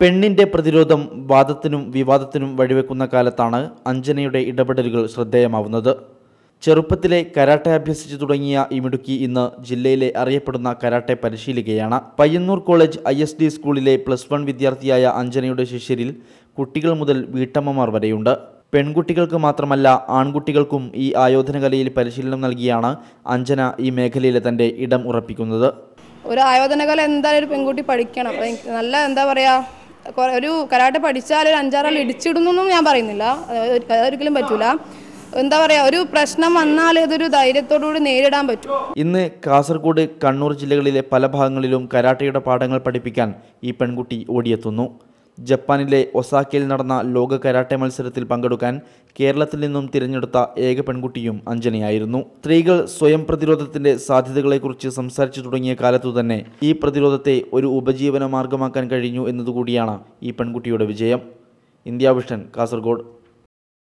പെണ്ണിന്റെ പ്രതിരോധം വാദത്തിനും വിവാദത്തിനും വഴിവെക്കുന്ന കാലത്താണ് അഞ്ജനയുടെ ഇടപെടലുകൾ ശ്രദ്ധേയമാവുന്നത്. ചെറുപ്പത്തിലെ കരാട്ടെ അഭ്യസിച്ചു തുടങ്ങിയ ഈ മിടുക്കി ഇന്ന് ജില്ലയിലെ അറിയപ്പെടുന്ന karate പരിശീലികയാണ്. Payyanur college I S D സ്കൂളിലെ പ്ലസ് വൺ വിദ്യാർത്ഥിയായ അഞ്ജനയുടെ ശിഷ്യരിൽ കുട്ടികൾ മുതൽ വീട്ടമ്മമാർ വരെയുണ്ട്. പെൺകുട്ടികൾക്ക് മാത്രമല്ല ആൺകുട്ടികൾക്കും ഈ ആയോധനകലയിൽ പരിശീലനം നൽകിയാണ് അഞ്ജന ഈ മേഖലയിൽ തന്റെ ഇടം ഉറപ്പിക്കുന്നത്. ഒരു ആയോധനകല എന്തായാലും ഒരു പെൺകുട്ടി പഠിക്കണം. നല്ല എന്താ പറയാ ഒരു കരാട്ടെ പഠിച്ചാൽ ഒരു അഞ്ചാറാൾ ഇടിച്ചിടുന്നൊന്നും ഞാൻ പറയുന്നില്ല. ഒരിക്കലും അതൊരിക്കലും പറ്റൂല. എന്താ പറയാ ഒരു പ്രശ്നം വന്നാൽ ഇതൊരു ധൈര്യത്തോടുകൂടി നേരിടാൻ പറ്റും. ഇന്ന് കാസർഗോഡ് കണ്ണൂർ ജില്ലകളിലെ പല ഭാഗങ്ങളിലും കരാട്ടയുടെ പാഠങ്ങൾ പഠിപ്പിക്കാൻ ഈ പെൺകുട്ടി ഓടിയെത്തുന്നു. ജപ്പാനിലെ ഒസാക്കയിൽ നടന്ന ലോക കരാട്ടെ മത്സരത്തിൽ പങ്കെടുക്കാൻ കേരളത്തിൽ നിന്നും തിരഞ്ഞെടുത്ത ഏക പെൺകുട്ടിയും അഞ്ജനയായിരുന്നു. സ്ത്രീകൾ സ്വയം പ്രതിരോധത്തിന്റെ സാധ്യതകളെക്കുറിച്ച് സംസാരിച്ചു തുടങ്ങിയ കാലത്തു തന്നെ ഈ പ്രതിരോധത്തെ ഒരു ഉപജീവന മാർഗമാക്കാൻ കഴിഞ്ഞു എന്നതുകൂടിയാണ് ഈ പെൺകുട്ടിയുടെ വിജയം. India vision Kasaragod.